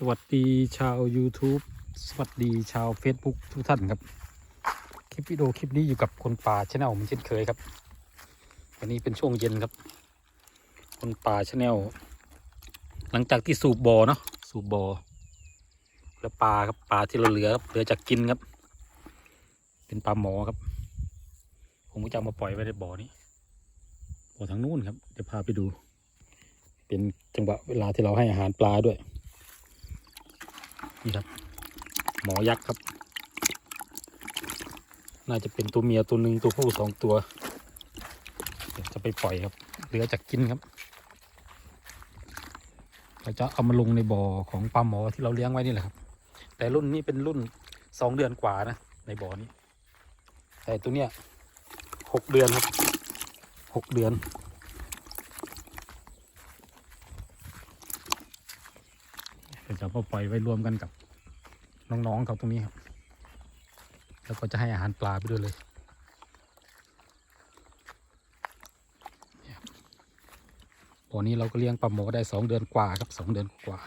สวัสดีชาว YouTube สวัสดีชาว Facebook ทุกท่านครับ คลิปวิดีโอคลิปนี้อยู่กับคนป่าชาแนลเหมือนเช่นเคยครับ วันนี้เป็นช่วงเย็นครับ คนป่าชาแนลหลังจากที่สูบบ่อเนาะสูบบ่อแล้วปลาครับปลาที่เราเหลือครับเหลือจากกินครับ เป็นปลาหมอครับ ผมก็จะเอามาปล่อยไว้ในบ่อนี้บ่อทางนู้นครับเดี๋ยวพาไปดู เป็นจังหวะเวลาที่เราให้อาหารปลาด้วย นี่ครับ หมอยักษ์ครับ น่าจะเป็นตัวเมียตัวหนึ่งตัวผู้สองตัวเดี๋ยวจะไปปล่อยครับ เหลือจากกินครับเราจะเอามาลงในบ่อของปลาหมอที่เราเลี้ยงไว้นี่แหละครับ แต่รุ่นนี้เป็นรุ่นสองเดือนกว่านะในบ่อนี้ แต่ตัวเนี้ยหกเดือนครับหกเดือน เดี๋ ยวจะเอาปล่อยไว้รวมกันกับน้องๆเขาตรงนี้ครับ แล้วก็จะให้อาหารปลาไปด้วยเลยเนี่ยครับบ่อนี้เราก็เลี้ยงปลาหมอได้สองเดือนกว่าครับสองเดือนกว่า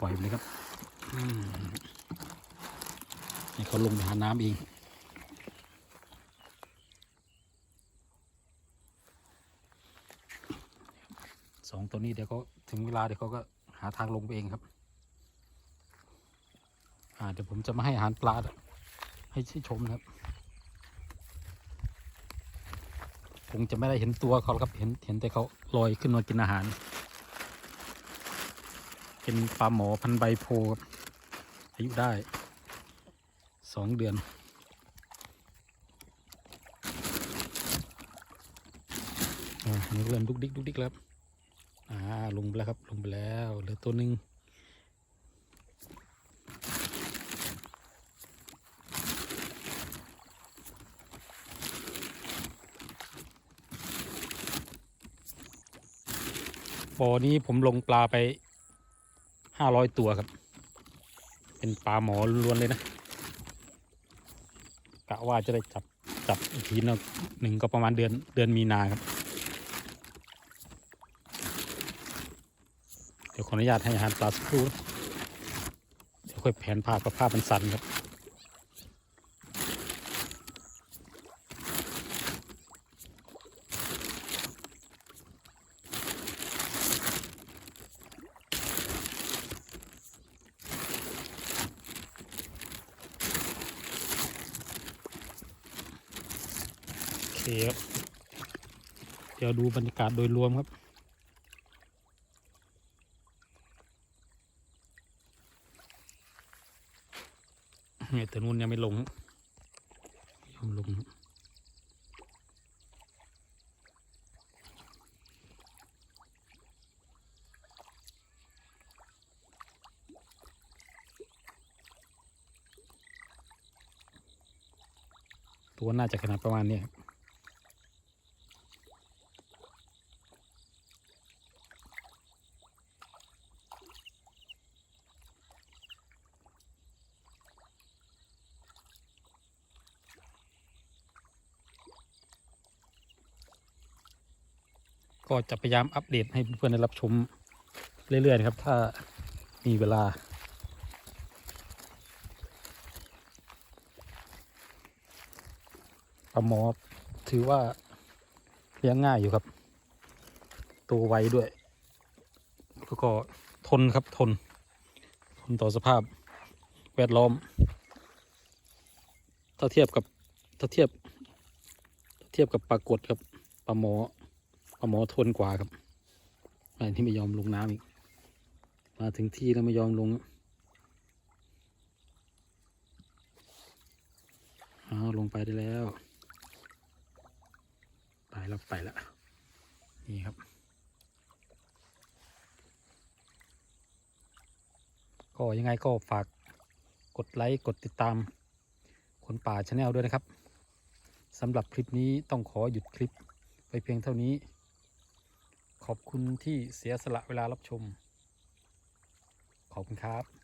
ปล่อยเลยครับให้เขาลงไปหาน้ำเองสองตัวนี้เดี๋ยวเขาถึงเวลาเดี๋ยวเขาก็ หาทางลงไปเองครับ อ่าเดี๋ยวผมจะมาให้อาหารปลาให้ให้ชมนะครับคงจะไม่ได้เห็นตัวเขาครับเห็นเห็นแต่เขาลอยขึ้นมากินอาหาร เป็นปลาหมอพันใบโพครับอายุได้สองเดือนอ่าอันนี่เริ่มดุกดิกดุกดิกแล้ว อ่าลงไปแล้วครับลงไปแล้วเหลือตัวหนึ่งบ่อนี้ผมลงปลาไปห้าร้อยตัวครับ เป็นปลาหมอล้วนเลยนะกะว่าจะได้จับจับอีกทีนึงหนึ่งก็ประมาณเดือนเดือนมีนาครับ เดี๋ยวข ออนุญาตให้อาหารปลาสักครู่เดี๋ยวค่อยแผนภาพกับภาพมันสั่นครับเดี๋ยวดูบรรยากาศโดยรวมครับ เนี่ยแต่นู้นยังไม่ลงยอมลงตัวน่าจะขนาดประมาณนี้ครับ ก็จะพยายามอัปเดตให้เพื่อนๆได้รับชมเรื่อยๆนะครับ ถ้ามีเวลา ปลาหมอถือว่าเลี้ยงง่ายอยู่ครับ ตัวไวด้วยแล้วก็ทนครับทน ทนต่อสภาพแวดล้อม ถ้าเทียบกับถ้าเทียบ เทียบกับปลากดครับปลาหมอ ปลาหมอทนกว่าครับอะไรที่ไม่ยอมลงน้ำอีก มาถึงที่แล้วไม่ยอมลงเอาลงไปได้แล้ว ไปแล้วไปแล้วนี่ครับ ก็ยังไงก็ฝากกดไลค์ กดติดตาม คนป่าชาแนลด้วยนะครับสำหรับคลิปนี้ต้องขอหยุดคลิปไปเพียงเท่านี้ ขอบคุณที่เสียสละเวลารับชม ขอบคุณครับ